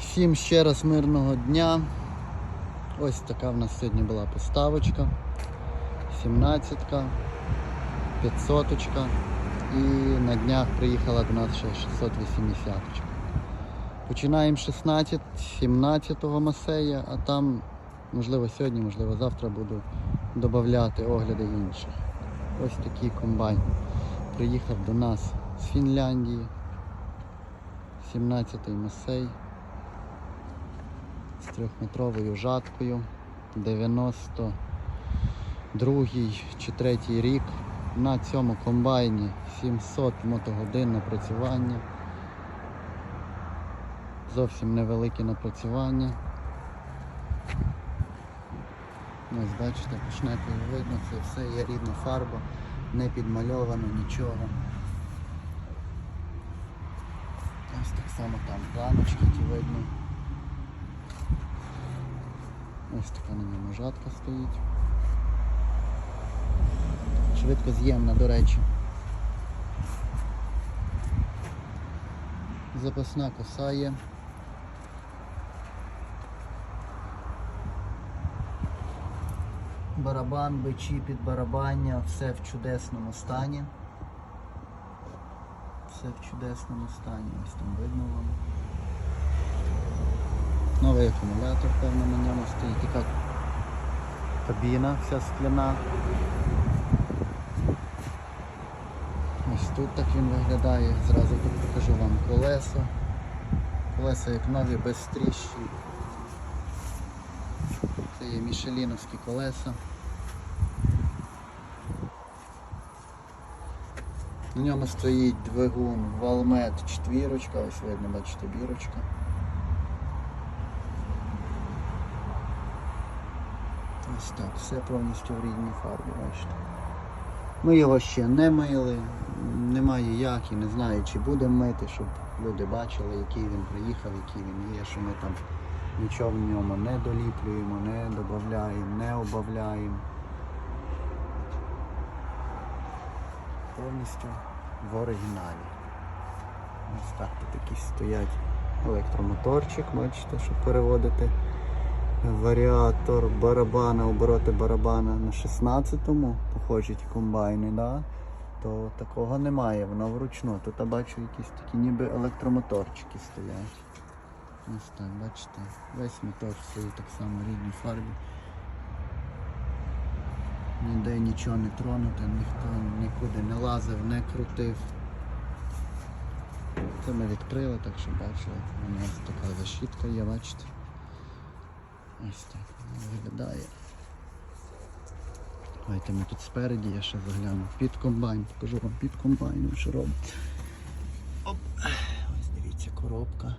Всім ще раз мирного дня. Ось така в нас сьогодні була поставочка. 17-ка, 500-ка і на днях приїхала до нас ще 680-ка. Починаємо 16, 17-го масея, а там, можливо, сьогодні, можливо, завтра буду додати огляди інших. Ось такий комбайн. Приїхав до нас з Фінляндії. 17-й масей з трьохметровою жаткою. 92-й чи 3 рік. На цьому комбайні 700 мотогодин напрацювання. Зовсім невелике напрацювання. Ось бачите, по шнеку видно, це все є рідна фарба, не підмальовано нічого. Ось так само там планочки ті видно. Ось така на ньому жатка стоїть. Швидко з'ємна, до речі. Запасна коса є. Барабан, бичі під барабання, все в чудесному стані. Все в чудесному стані, ось там видно вам. Новий акумулятор, певно, на ньому стоїть. Така кабіна вся скляна. Ось тут так він виглядає. Зразу тут покажу вам колеса. Колеса як нові, без тріщин. Це є мішеліновські колеса. На ньому стоїть двигун Valmet четвірочка, ось видно, бачите, бірочка. Ось так, все повністю в рідній фарбі, бачите. Ми його ще не мили, немає як і не знаю, чи будемо мити, щоб люди бачили, який він приїхав, який він є, що ми там нічого в ньому не доліплюємо, не додаємо, не обавляємо. Повністю в оригіналі. Ось так тут якісь стоять електромоторчик, бачите, щоб переводити варіатор барабана, обороти барабана на 16-му, похожі комбайни, да? то такого немає, воно вручну. Тут я бачу якісь такі ніби електромоторчики стоять. Ось так, бачите, весь мотор стоїть так само в рідній фарбі. Ніде нічого не тронуте, ніхто нікуди не лазив, не крутив. Це ми відкрили, так що бачили. У нас така защітка є, бачите. Ось так виглядає. Давайте ми тут спереді, я ще загляну під комбайн, покажу вам під комбайном, що робить. Оп. Ось дивіться, коробка.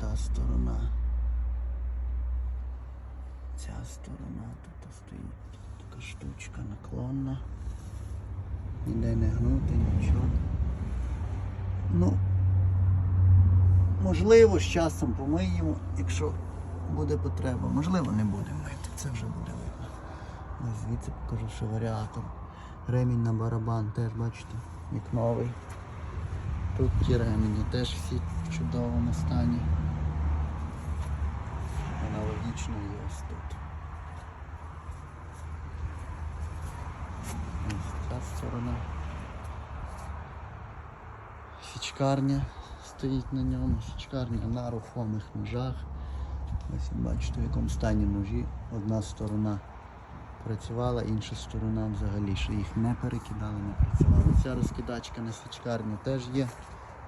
Та сторона. Ця сторона тут стоїть така штучка наклонна. Ніде не гнути, нічого. Ну, можливо, з часом помиємо, якщо буде потреба. Можливо, не будемо мити, це вже буде видно. Ось звідси покажу, що варіатор. Ремінь на барабан теж бачите, як новий. Тут ті ремені теж всі в чудовому стані. Аналогічно є ось тут. Ось ця сторона. Січкарня стоїть на ньому, січкарня на рухомих ножах. Ось бачите, в якому стані ножі. Одна сторона працювала, інша сторона взагалі, що їх не перекидали, не працювала. Ця розкидачка на січкарні теж є.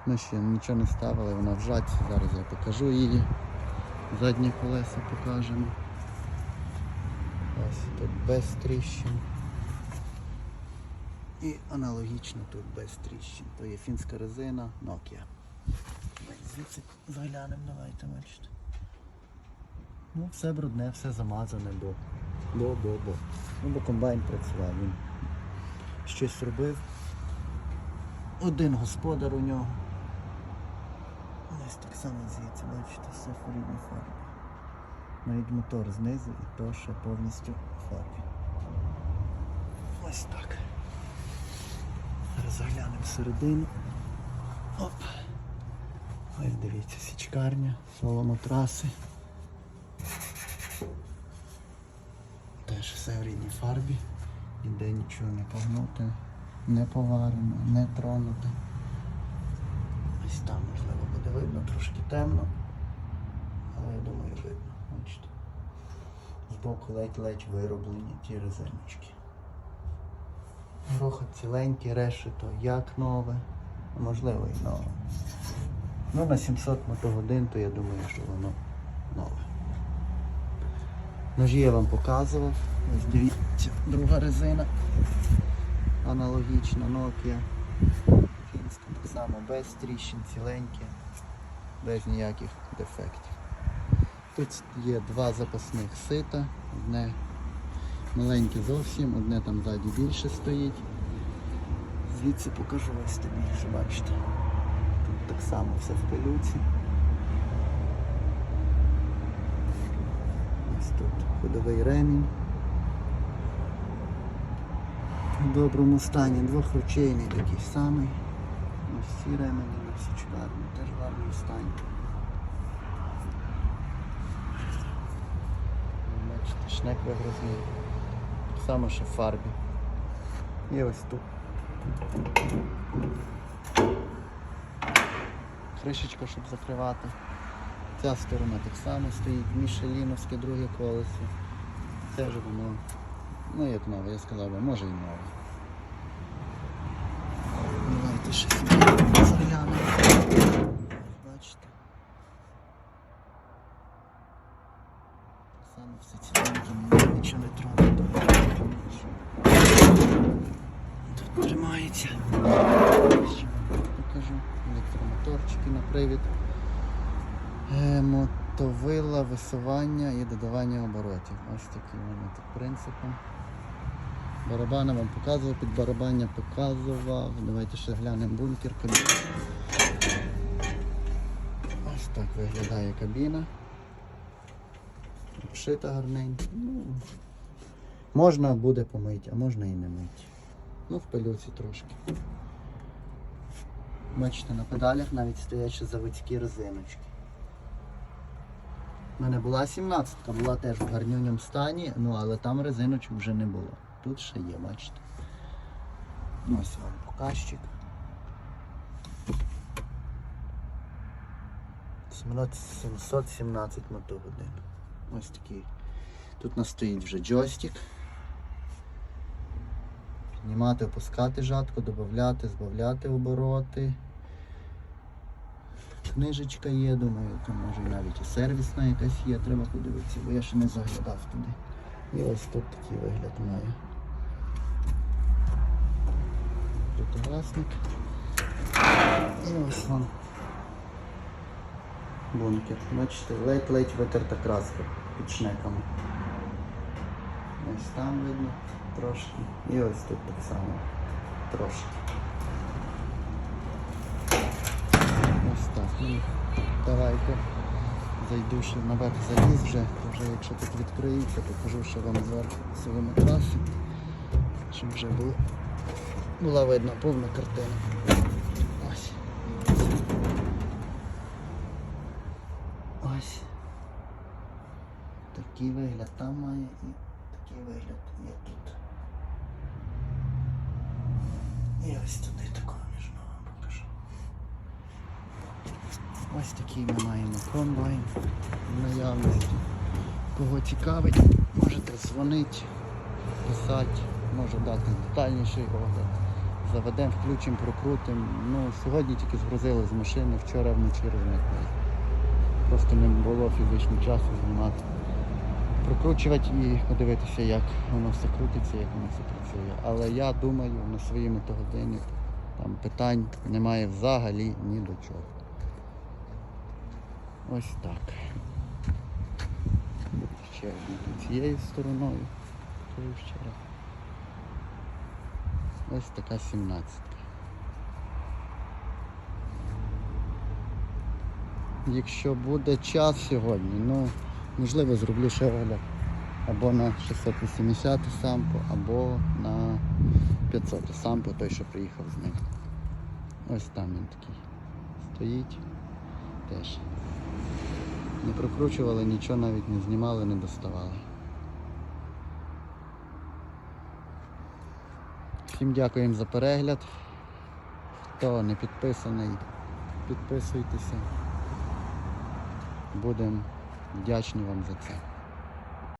Ми ще нічого не ставили, вона в жатці. Зараз я покажу її. Задні колеса покажемо. Ось тут без тріщин. І аналогічно тут без тріщин. То є фінська резина Nokia. Звідси заглянемо, давайте бачите. Ну, все брудне, все замазане, бо. Бо, бо, бо. Ну, бо комбайн працював, він щось робив. Один господар у нього. Ось так само звідси, бачите, все в рідній фарбі. Навіть мотор знизу і то ще повністю в фарбі. Ось так. Зараз заглянемо всередину. Оп. Ось дивіться, січкарня, соломотраси. Все в рідній фарбі. Ніде нічого не погнуте, не поварено, не тронуте. Ось там можливо буде видно, трошки темно. Але я думаю видно. Бачите. Збоку ледь-ледь вироблені ті резиночки. Горохот ціленький, решето як нове, можливо і нове. Ну на 700 мотогодин, то я думаю, що воно нове. Ножі я вам показував. Ось дивіться, друга резина. Аналогічна Nokia. Фінська так само без тріщин, ціленькі, без ніяких дефектів. Тут є два запасних сита, одне маленьке зовсім, одне там ззаді більше стоїть. Звідси покажу ось тобі, що бачите. Тут так само все в пилюці. Ось тут ходовий ремінь. В доброму стані, двохручейний такий самий. Ось ці ремені на січкарні, теж в гарному стані. Бачите, шнек вигрузний. Само ще в фарбі. І ось тут. Кришечка, щоб закривати. Ця сторона так само стоїть, мішеліновське друге колесо. Це ж воно, ну як нове, я сказав би, може і нове. Давайте ще заглянемо. Бачите. Само все ціленьке, нічого не тронуто. Тут тримається. Ще вам покажу. Електромоторчики на привід. Мотовила, висування і додавання оборотів. Ось такі вони тут принципом. Барабани вам показував, під барабання показував. Давайте ще глянемо бункер кабіна. Ось так виглядає кабіна. Обшита гарненько. Ну, можна буде помити, а можна і не мити. Ну, в пилюці трошки. Бачите, на педалях навіть стоять ще заводські резиночки. У мене була 17-ка, була теж в гарнюньому стані, ну але там резиночок вже не було. Тут ще є, бачите. Ну, Ось вам показчик. 717 мотогодин. Ось такий. Тут у нас стоїть вже джойстик. Піднімати, опускати жатку, додати, збавляти обороти. Книжечка є, думаю, там може навіть і сервісна якась є, треба подивитися, бо я ще не заглядав туди. І ось тут такий вигляд має. Тут власник. І ось вам бункер. Бачите, ледь-ледь витерта краска під шнеками. Ось там видно трошки. І ось тут так само трошки. Ось так. Ну, давайте зайду ще наверх заліз вже, вже якщо тут відкриється, покажу ще вам зверху цього матрасу, щоб вже було, була видна повна картина. Ось. Ось. Такий вигляд там має і такий вигляд є тут. І ось туди такого між вам покажу. Ось такий ми маємо комбайн в наявності. Кого цікавить, можете дзвонити, писати, можу дати детальніший огляд. Заведемо, включимо, прокрутимо. Ну, сьогодні тільки згрузили з машини, вчора вночі розмикли. Просто не було фізичного часу знімати. Прокручувати і подивитися, як воно все крутиться, як воно все працює. Але я думаю, на свої мотогодини там питань немає взагалі ні до чого. Ось так. Ще одне цією стороною. Ще раз. Ось така 17. Якщо буде час сьогодні, ну можливо зроблю ще огляд або на 680 сампу, або на 500 сампу, той, що приїхав з ним. Ось там він такий стоїть. теж. Не прокручували, нічого навіть не знімали, не доставали. Всім дякуємо за перегляд. Хто не підписаний, підписуйтеся. Будемо вдячні вам за це.